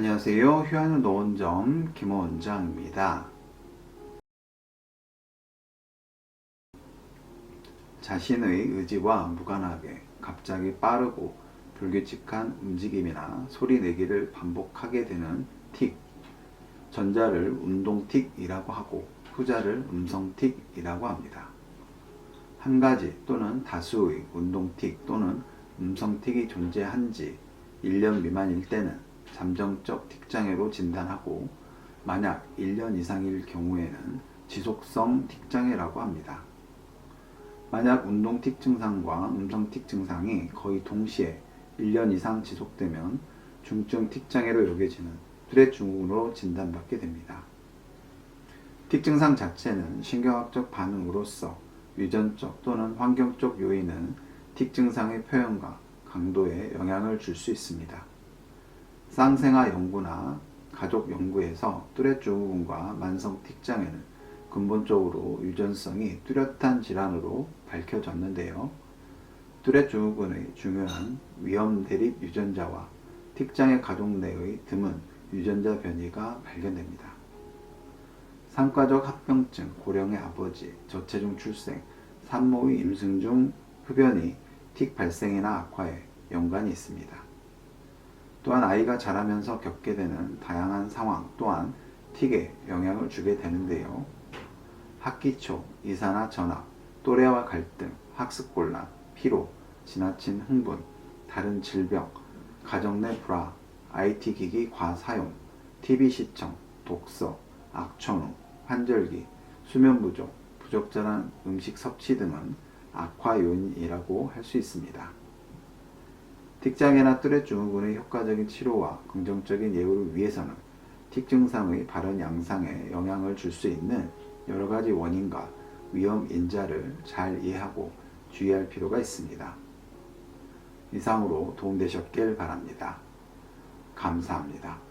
안녕하세요. 휴안의 노원점 김호 원장입니다. 자신의 의지와 무관하게 갑자기 빠르고 불규칙한 움직임이나 소리 내기를 반복하게 되는 틱. 전자를 운동 틱이라고 하고 후자를 음성 틱이라고 합니다. 한 가지 또는 다수의 운동 틱 또는 음성 틱이 존재한지 1년 미만일 때는 잠정적 틱장애로 진단하고 만약 1년 이상일 경우에는 지속성 틱장애라고 합니다. 만약 운동 틱 증상과 음성 틱 증상이 거의 동시에 1년 이상 지속되면 중증 틱 장애로 여겨지는 뚜렛 증후군으로 진단받게 됩니다. 틱 증상 자체는 신경학적 반응으로서 유전적 또는 환경적 요인은 틱 증상의 표현과 강도에 영향을 줄 수 있습니다. 쌍생아 연구나 가족 연구에서 뚜렛 증후군과 만성 틱 장애는 근본적으로 유전성이 뚜렷한 질환으로 밝혀졌는데요. 뚜렛 증후군의 중요한 위험 대립 유전자와 틱장애 가족 내의 드문 유전자 변이가 발견됩니다. 상과적 합병증, 고령의 아버지, 저체중 출생, 산모의 임승 중 흡연이 틱 발생이나 악화에 연관이 있습니다. 또한 아이가 자라면서 겪게 되는 다양한 상황 또한 틱에 영향을 주게 되는데요. 학기 초, 이사나 전학, 또래와 갈등, 학습 곤란, 피로, 지나친 흥분, 다른 질병, 가정 내 불화, IT 기기 과사용, TV 시청, 독서, 악천후, 환절기, 수면 부족, 부적절한 음식 섭취 등은 악화 요인이라고 할 수 있습니다. 틱장애나 뚜렛 증후군의 효과적인 치료와 긍정적인 예후를 위해서는 틱 증상의 발현 양상에 영향을 줄 수 있는 여러 가지 원인과 위험 인자를 잘 이해하고 주의할 필요가 있습니다. 이상으로 도움되셨길 바랍니다. 감사합니다.